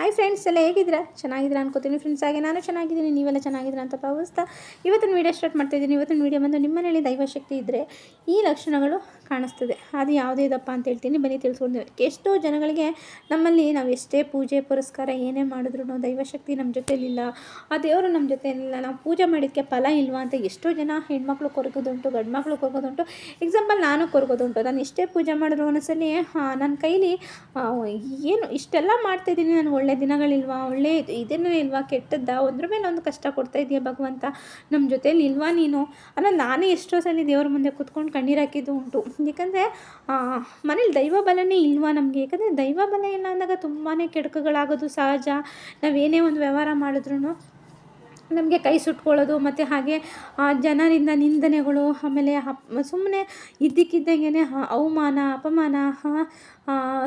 Hi friends ಎಲ್ಲ ಹೇಗಿದ್ದೀರಾ? ಚೆನ್ನಾಗಿದ್ದೀರಾ ಅನ್ಕೋತೀನಿ. ಫ್ರೆಂಡ್ಸ್ ಹಾಗೆ ನಾನು ಚೆನ್ನಾಗಿದ್ದೀನಿ, ನೀವೆಲ್ಲ ಚೆನ್ನಾಗಿದ್ದೀರಾ ಅಂತ ಭಾವಿಸ್ತಾ ಇವತ್ತಿನ ವೀಡಿಯೋ ಸ್ಟಾರ್ಟ್ ಮಾಡ್ತಾಯಿದ್ದೀನಿ ಇವತ್ತಿನ ವೀಡಿಯೋ ಬಂದು ನಿಮ್ಮನೇಲಿ ದೈವಶಕ್ತಿ ಇದ್ದರೆ ಈ ಲಕ್ಷಣಗಳು ಕಾಣಿಸ್ತದೆ. ಅದು ಯಾವುದೇ ಇದಪ್ಪ ಅಂತ ಹೇಳ್ತೀನಿ, ಬನ್ನಿ ತಿಳಿಸ್ಕೊಂಡು ಎಷ್ಟೋ ಜನಗಳಿಗೆ ನಮ್ಮಲ್ಲಿ ನಾವು ಎಷ್ಟೇ ಪೂಜೆ, ಪುರಸ್ಕಾರ ಏನೇ ಮಾಡಿದ್ರು ದೈವಶಕ್ತಿ ನಮ್ಮ ಜೊತೆಲಿಲ್ಲ. ಆ ದೇವರು ನಮ್ಮ ಜೊತೆಲಿಲ್ಲ. ನಾವು ಪೂಜೆ ಮಾಡಿದ್ದಕ್ಕೆ ಫಲ ಇಲ್ವಾ ಅಂತ ಎಷ್ಟೋ ಜನ ಹೆಣ್ಮಕ್ಳು ಕೊರಗೋದುಂಟು ಗಂಡು ಮಕ್ಕಳು ಕೊರಗೋದುಂಟು. ಎಕ್ಸಾಂಪಲ್ ನಾನು ಕೊರಗೋದುಂಟು. ನಾನು ಎಷ್ಟೇ ಪೂಜೆ ಮಾಡಿದ್ರು ಒಂದೊಂದ್ಸಲಿ ನನ್ನ ಕೈಲಿ ಏನು ಇಷ್ಟೆಲ್ಲ ಮಾಡ್ತಾಯಿದ್ದೀನಿ ನಾನು ಒಳ್ಳೆ ದಿನಗಳಿಲ್ವಾ, ಒಳ್ಳೆ ಇದು- ಇದೇನೂ ಇಲ್ವಾ, ಕೆಟ್ಟದ್ದ, ಒಂದ್ರ ಮೇಲೆ ಒಂದು ಕಷ್ಟ ಕೊಡ್ತಾ ಇದೆಯಾ ಭಗವಂತ? ನಮ್ಮ ಜೊತೆಲಿ ಇಲ್ವಾ ನೀನು? ಅನ್ನೋ ನಾನೇ ಎಷ್ಟೋ ಸಲ ದೇವ್ರ ಮುಂದೆ ಕೂತ್ಕೊಂಡು ಕಣ್ಣೀರು ಹಾಕಿದ್ದು ಉಂಟು. ಯಾಕಂದರೆ ಮನೇಲಿ ದೈವ ಬಲನೇ ಇಲ್ವಾ ನಮಗೆ? ಯಾಕಂದರೆ ದೈವ ಬಲ ಇಲ್ಲ ಅಂದಾಗ ತುಂಬಾ ಕೆಡುಕುಗಳಾಗೋದು ಸಹಜ. ನಾವೇನೇ ಒಂದು ವ್ಯವಹಾರ ಮಾಡಿದ್ರು ನಮಗೆ ಕೈ ಸುಟ್ಕೊಳ್ಳೋದು, ಮತ್ತು ಹಾಗೆ ಜನರಿಂದ ನಿಂದನೆಗಳು, ಆಮೇಲೆ ಸುಮ್ಮನೆ ಇದ್ದಕ್ಕಿದ್ದಂಗೆ ಅವಮಾನ, ಅಪಮಾನ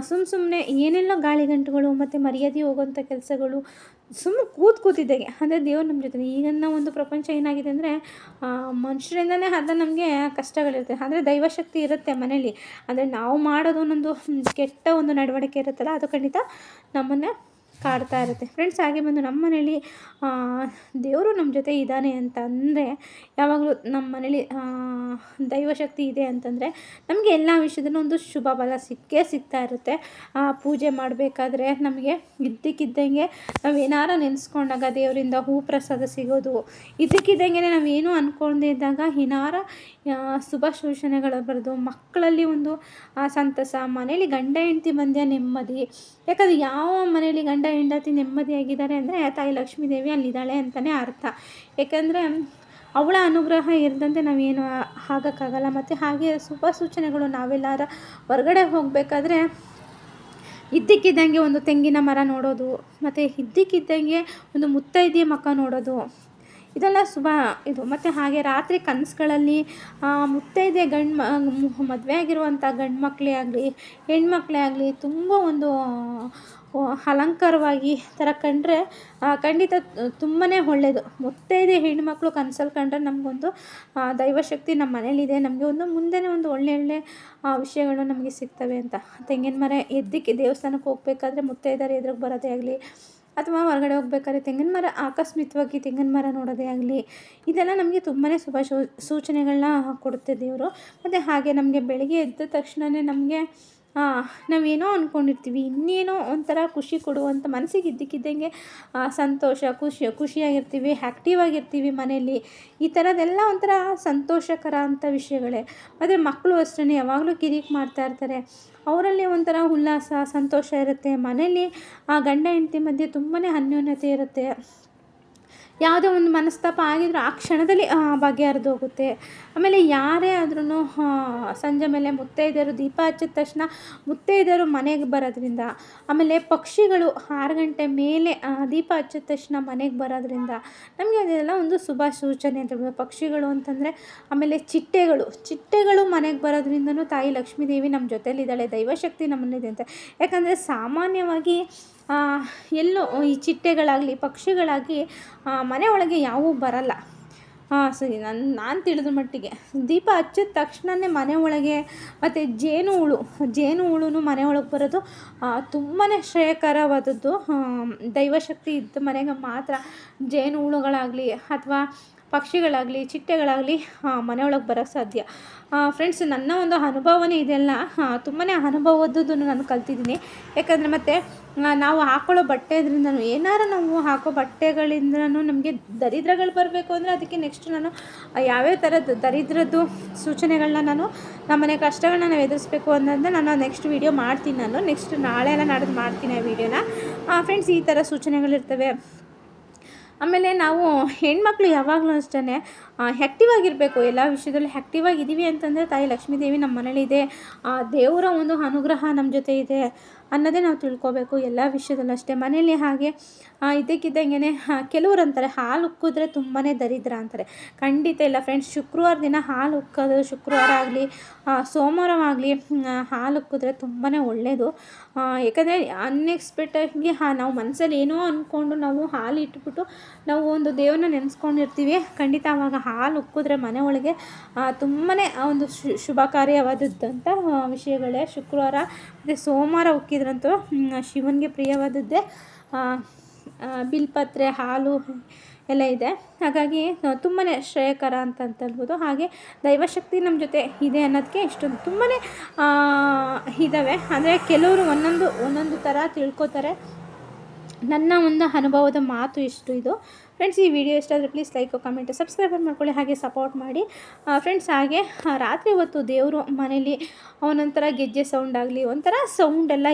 ಸುಮ್ಮ ಸುಮ್ಮನೆ ಏನೆಲ್ಲ ಗಾಳಿಗಂಟುಗಳು, ಮತ್ತು ಮರ್ಯಾದೆ ಹೋಗೋಂಥ ಕೆಲಸಗಳು ಸುಮ್ಮನೆ ಕೂತ್ ಕೂತಿದ್ದಾಗೆ ಅಂದರೆ ದೇವ್ರು ನಮ್ಮ ಜೊತೆ ಈಗಿನ ಒಂದು ಪ್ರಪಂಚ ಏನಾಗಿದೆ ಅಂದರೆ ಮನುಷ್ಯರಿಂದನೇ ಅರ್ಧ ನಮಗೆ ಕಷ್ಟಗಳಿರುತ್ತೆ. ಅಂದರೆ ದೈವಶಕ್ತಿ ಇರುತ್ತೆ ಮನೇಲಿ ಅಂದರೆ ನಾವು ಮಾಡೋದು ಒಂದೊಂದು ಕೆಟ್ಟ ಒಂದು ನಡವಳಿಕೆ ಇರುತ್ತಲ್ಲ, ಅದು ಖಂಡಿತ ನಮ್ಮನ್ನೇ ಕಾಡ್ತಾ ಇರುತ್ತೆ. ಫ್ರೆಂಡ್ಸ್ ಹಾಗೆ ಬಂದು ನಮ್ಮ ಮನೇಲಿ ದೇವರು ನಮ್ಮ ಜೊತೆ ಇದ್ದಾನೆ ಅಂತ ಅಂದರೆ ಯಾವಾಗಲೂ ನಮ್ಮ ಮನೇಲಿ ದೈವಶಕ್ತಿ ಇದೆ ಅಂತಂದರೆ ನಮಗೆ ಎಲ್ಲ ವಿಷಯದಲ್ಲೂ ಒಂದು ಶುಭ ಬಲ ಸಿಕ್ಕೇ ಸಿಗ್ತಾ ಇರುತ್ತೆ. ಆ, ಪೂಜೆ ಮಾಡಬೇಕಾದ್ರೆ ನಮಗೆ ಇದ್ದಕ್ಕಿದ್ದಂಗೆ ನಾವು ಏನಾರ ನೆನೆಸ್ಕೊಂಡಾಗ ದೇವರಿಂದ ಹೂ ಪ್ರಸಾದ ಸಿಗೋದು ಇದ್ದಕ್ಕಿದ್ದಂಗೆ ನಾವೇನು ಅಂದ್ಕೊಂಡೇ ಇದ್ದಾಗ ಏನಾರ ಶುಭ ಶೋಷಣೆಗಳು ಬರೋದು ಮಕ್ಕಳಲ್ಲಿ ಒಂದು ಸಂತಸ ಮನೇಲಿ ಗಂಡ ಹೆಂಡತಿ ಬಂದ್ಯ ನೆಮ್ಮದಿ ಯಾಕಂದರೆ ಯಾವ ಮನೇಲಿ ಗಂಡ ಹೆಂಡತಿ ನೆಮ್ಮದಿಯಾಗಿದ್ದಾರೆ ಅಂದರೆ ತಾಯಿ ಲಕ್ಷ್ಮೀ ದೇವಿ ಅಲ್ಲಿದ್ದಾಳೆ ಅಂತಲೇ ಅರ್ಥ. ಏಕೆಂದರೆ ಅವಳ ಅನುಗ್ರಹ ಇರದಂತೆ ನಾವೇನು ಆಗೋಕ್ಕಾಗಲ್ಲ ಮತ್ತು ಹಾಗೆ ಶುಭ ಸೂಚನೆಗಳು ನಾವೆಲ್ಲರ ಹೊರಗಡೆ ಹೋಗಬೇಕಾದ್ರೆ ಇದ್ದಕ್ಕಿದ್ದಂಗೆ ಒಂದು ತೆಂಗಿನ ಮರ ನೋಡೋದು, ಮತ್ತು ಇದ್ದಕ್ಕಿದ್ದಂಗೆ ಒಂದು ಮುತ್ತೈದೆಯ ಮಕ್ಕ ನೋಡೋದು, ಇದೆಲ್ಲ ಶುಭ ಇದು. ಮತ್ತು ಹಾಗೆ ರಾತ್ರಿ ಕನಸುಗಳಲ್ಲಿ ಮುತ್ತೈದೆ ಗಂಡು ಮದುವೆ ಆಗಿರುವಂಥ ಗಂಡು ಮಕ್ಕಳೇ ಆಗಲಿ, ಹೆಣ್ಮಕ್ಳೇ ಆಗಲಿ, ತುಂಬ ಒಂದು ಅಲಂಕಾರವಾಗಿ ಥರ ಕಂಡರೆ ಖಂಡಿತ ತುಂಬಾ ಒಳ್ಳೆಯದು ಮುತ್ತೈದೆ ಹೆಣ್ಮಕ್ಳು ಕನಸಲ್ಲಿ ಕಂಡ್ರೆ ನಮಗೊಂದು ದೈವಶಕ್ತಿ ನಮ್ಮ ಮನೇಲಿದೆ. ನಮಗೆ ಒಂದು ಮುಂದೆನೇ ಒಂದು ಒಳ್ಳೆ ಒಳ್ಳೆ ವಿಷಯಗಳು ನಮಗೆ ಸಿಗ್ತವೆ ಅಂತ. ತೆಂಗಿನ ಮರ ಎದ್ದಕ್ಕೆ ದೇವಸ್ಥಾನಕ್ಕೆ ಹೋಗಬೇಕಾದ್ರೆ ಮುತ್ತೈದೆಯರು ಎದುರಿಗೆ ಬರೋದೇ ಆಗಲಿ, ಅಥವಾ ಹೊರಗಡೆ ಹೋಗ್ಬೇಕಾದ್ರೆ ತೆಂಗಿನ ಮರ ಆಕಸ್ಮಿಕವಾಗಿ ತೆಂಗಿನ ಮರ ನೋಡೋದೇ ಆಗಲಿ, ಇದೆಲ್ಲ ನಮಗೆ ತುಂಬಾ ಶುಭ ಸೂಚನೆಗಳನ್ನ ಕೊಡುತ್ತೆ ದೇವರು. ಮತ್ತು ಹಾಗೆ ನಮಗೆ ಬೆಳಗ್ಗೆ ಎದ್ದ ತಕ್ಷಣವೇ ನಮಗೆ ನಾವೇನೋ ಅಂದ್ಕೊಂಡಿರ್ತೀವಿ ಇನ್ನೇನೋ ಒಂಥರ ಖುಷಿ ಕೊಡುವಂಥ ಮನಸ್ಸಿಗೆ ಇದ್ದಕ್ಕಿದ್ದಂಗೆ ಸಂತೋಷ, ಖುಷಿ, ಖುಷಿಯಾಗಿರ್ತೀವಿ ಆ್ಯಕ್ಟಿವ್ ಆಗಿರ್ತೀವಿ ಮನೆಯಲ್ಲಿ. ಈ ಥರದ್ದೆಲ್ಲ ಒಂಥರ ಸಂತೋಷಕರ ಅಂಥ ವಿಷಯಗಳೇ. ಆದರೆ ಮಕ್ಕಳು ಅಷ್ಟೇ ಯಾವಾಗಲೂ ಕಿರಿಕ್ ಮಾಡ್ತಾ ಇರ್ತಾರೆ. ಅವರಲ್ಲಿ ಒಂಥರ ಉಲ್ಲಾಸ, ಸಂತೋಷ ಇರುತ್ತೆ. ಮನೆಯಲ್ಲಿ ಆ ಗಂಡ, ಹೆಂಡತಿ ಮಧ್ಯೆ ತುಂಬಾ ಅನ್ಯೋನ್ಯತೆ ಇರುತ್ತೆ. ಯಾವುದೇ ಒಂದು ಮನಸ್ತಾಪ ಆಗಿದ್ರು ಆ ಕ್ಷಣದಲ್ಲಿ ಬಗೆಹರಿದು ಹೋಗುತ್ತೆ. ಆಮೇಲೆ ಯಾರೇ ಆದ್ರೂ ಸಂಜೆ ಮೇಲೆ ಮುತ್ತೈದೆಯರು ದೀಪ ಹಚ್ಚಿದ ತಕ್ಷಣ ಮುತ್ತೈದೆಯರು ಮನೆಗೆ ಬರೋದ್ರಿಂದ, ಆಮೇಲೆ ಪಕ್ಷಿಗಳು ಆರು ಗಂಟೆ ಮೇಲೆ ದೀಪ ಹಚ್ಚಿದ ತಕ್ಷಣ ಮನೆಗೆ ಬರೋದ್ರಿಂದ ನಮಗೆ ಅದೆಲ್ಲ ಒಂದು ಶುಭ ಸೂಚನೆ ಅಂತ ಹೇಳ್ಬೋದು. ಪಕ್ಷಿಗಳು ಅಂತಂದರೆ, ಆಮೇಲೆ ಚಿಟ್ಟೆಗಳು ಚಿಟ್ಟೆಗಳು ಮನೆಗೆ ಬರೋದ್ರಿಂದನೂ ತಾಯಿ ಲಕ್ಷ್ಮೀದೇವಿ ನಮ್ಮ ಜೊತೆಲಿದ್ದಾಳೆ, ದೈವಶಕ್ತಿ ನಮ್ಮಲ್ಲಿದೆ ಅಂತ. ಯಾಕಂದರೆ ಸಾಮಾನ್ಯವಾಗಿ ಎಲ್ಲೋ ಈ ಚಿಟ್ಟೆಗಳಾಗಲಿ ಪಕ್ಷಿಗಳಾಗಿ ಮನೆ ಒಳಗೆ ಯಾವೂ ಬರಲ್ಲ. ಸರಿ, ನಾನು ನಾನು ತಿಳಿದ ಮಟ್ಟಿಗೆ. ದೀಪ ಹಚ್ಚಿದ ತಕ್ಷಣವೇ ಮನೆ ಒಳಗೆ, ಮತ್ತು ಜೇನು ಹುಳು ಜೇನು ಹುಳು ಮನೆ ಒಳಗೆ ಬರೋದು ತುಂಬಾ ಶ್ರೇಯಕರವಾದದ್ದು. ದೈವಶಕ್ತಿ ಇದ್ದ ಮನೆಗೆ ಮಾತ್ರ ಜೇನು ಹುಳುಗಳಾಗಲಿ ಅಥವಾ ಪಕ್ಷಿಗಳಾಗಲಿ, ಚಿಟ್ಟೆಗಳಾಗಲಿ ಮನೆಯೊಳಗೆ ಬರೋಕ್ಕೆ ಸಾಧ್ಯ. ಫ್ರೆಂಡ್ಸ್ ನನ್ನ ಒಂದು ಅನುಭವನೇ ಇದೆಲ್ಲ ತುಂಬಾ ಅನುಭವದ್ದು ನಾನು ಕಲ್ತಿದ್ದೀನಿ. ಯಾಕಂದರೆ ಮತ್ತು ನಾವು ಹಾಕೊಳ್ಳೋ ಬಟ್ಟೆದ್ರಿಂದನೂ ಏನಾರು ನಾವು ಹಾಕೋ ಬಟ್ಟೆಗಳಿಂದನು ನಮಗೆ ದರಿದ್ರಗಳು ಬರಬೇಕು ಅಂದರೆ ಅದಕ್ಕೆ ನೆಕ್ಸ್ಟ್ ನಾನು ಯಾವ್ಯಾವ ಥರದ್ದು ದರಿದ್ರದ್ದು ಸೂಚನೆಗಳನ್ನ ನಾನು ನಮ್ಮನೆ ಕಷ್ಟಗಳನ್ನ ನಾವು ಎದುರಿಸ್ಬೇಕು ಅನ್ನೋದನ್ನ ನಾನು ನೆಕ್ಸ್ಟ್ ವೀಡಿಯೋ ಮಾಡ್ತೀನಿ ನಾನು. ನೆಕ್ಸ್ಟ್ ನಾಳೆ ಎಲ್ಲ ನಾಡೋದು ಮಾಡ್ತೀನಿ ಆ ವೀಡಿಯೋನ ಫ್ರೆಂಡ್ಸ್ ಈ ಥರ ಸೂಚನೆಗಳಿರ್ತವೆ. ಆಮೇಲೆ ನಾವು ಹೆಣ್ಮಕ್ಳು ಯಾವಾಗಲೂ ಅಷ್ಟೇ ಆ್ಯಕ್ಟಿವ್ ಆಗಿರಬೇಕು. ಎಲ್ಲ ವಿಷಯದಲ್ಲಿ ಆ್ಯಕ್ಟಿವ್ ಆಗಿದ್ದೀವಿ ಅಂತಂದರೆ ತಾಯಿ ಲಕ್ಷ್ಮೀ ದೇವಿ ನಮ್ಮ ಮನೇಲಿದೆ ಆ, ದೇವರ ಒಂದು ಅನುಗ್ರಹ ನಮ್ಮ ಜೊತೆ ಇದೆ ಅನ್ನೋದೇ ನಾವು ತಿಳ್ಕೊಬೇಕು. ಎಲ್ಲ ವಿಷಯದಲ್ಲೂ ಅಷ್ಟೇ. ಮನೇಲಿ ಹಾಗೆ ಇದ್ದಕ್ಕಿದ್ದಂಗೆ ಕೆಲವ್ರು ಅಂತಾರೆ, ಹಾಲು ಉಕ್ಕಿದ್ರೆ ತುಂಬಾ ದರಿದ್ರ ಅಂತಾರೆ. ಖಂಡಿತ ಇಲ್ಲ ಫ್ರೆಂಡ್ಸ್ ಶುಕ್ರವಾರ ದಿನ ಹಾಲು ಉಕ್ಕೋದು ಶುಕ್ರವಾರ ಆಗಲಿ ಸೋಮವಾರ ಆಗಲಿ ಹಾಲು ಉಕ್ಕಿದ್ರೆ ತುಂಬಾ ಒಳ್ಳೆಯದು ಯಾಕಂದರೆ ಅನ್ಎಕ್ಸ್ಪೆಕ್ಟಾಗಿ ಹಾಂ, ನಾವು ಮನಸ್ಸಲ್ಲಿ ಏನೋ ಅಂದ್ಕೊಂಡು ನಾವು ಹಾಲು ಇಟ್ಬಿಟ್ಟು ನಾವು ಒಂದು ದೇವನ ನೆನೆಸ್ಕೊಂಡಿರ್ತೀವಿ. ಖಂಡಿತ ಆವಾಗ ಹಾಲು ಉಕ್ಕಿದ್ರೆ ಮನೆ ಒಳಗೆ ತುಂಬಾ ಒಂದು ಶುಭ ಕಾರ್ಯವಾದದ್ದಂಥ ವಿಷಯಗಳೇ. ಶುಕ್ರವಾರ ಮತ್ತು ಸೋಮವಾರ ಉಕ್ಕಿದ್ರಂತೂ ಶಿವನಿಗೆ ಪ್ರಿಯವಾದದ್ದೇ ಬಿಲ್ಪತ್ರೆ, ಹಾಲು ಎಲ್ಲ ಇದೆ. ಹಾಗಾಗಿ ತುಂಬಾ ಶ್ರೇಯಕರ ಅಂತ ಅಂತ ಹೇಳ್ಬೋದು. ಹಾಗೆ ದೈವಶಕ್ತಿ ನಮ್ಮ ಜೊತೆ ಇದೆ ಅನ್ನೋದಕ್ಕೆ ಇಷ್ಟೊಂದು ತುಂಬಾ ಇದ್ದಾವೆ ಅಂದರೆ ಕೆಲವರು ಒಂದೊಂದು ಒಂದೊಂದು ಥರ ತಿಳ್ಕೊತಾರೆ. ನನ್ನ ಒಂದು ಅನುಭವದ ಮಾತು ಇಷ್ಟು ಇದು. ಫ್ರೆಂಡ್ಸ್ ಈ ವಿಡಿಯೋ ಇಷ್ಟ ಆದರೆ ಪ್ಲೀಸ್ ಲೈಕ್ ಕಮೆಂಟ್ ಸಬ್ಸ್ಕ್ರೈಬರ್ ಮಾಡ್ಕೊಳ್ಳಿ, ಹಾಗೆ ಸಪೋರ್ಟ್ ಮಾಡಿ. ಫ್ರೆಂಡ್ಸ್ ಹಾಗೆ ರಾತ್ರಿ ಹೊತ್ತು ದೇವರು ಮನೇಲಿ ಅವನೊಂಥರ ಗೆಜ್ಜೆ ಸೌಂಡ್ ಆಗಲಿ, ಒಂಥರ ಸೌಂಡೆಲ್ಲ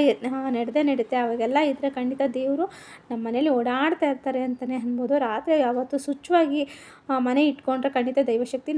ನಡೆದೇ ನಡುತ್ತೆ. ಅವಾಗೆಲ್ಲ ಇದ್ದರೆ ಖಂಡಿತ ದೇವರು ನಮ್ಮ ಮನೇಲಿ ಓಡಾಡ್ತಾ ಇರ್ತಾರೆ ಅಂತಲೇ ಅನ್ಬೋದು. ರಾತ್ರಿ ಯಾವತ್ತು ಸ್ವಚ್ಛವಾಗಿ ಮನೆ ಇಟ್ಕೊಂಡ್ರೆ ಖಂಡಿತ ದೈವಶಕ್ತಿ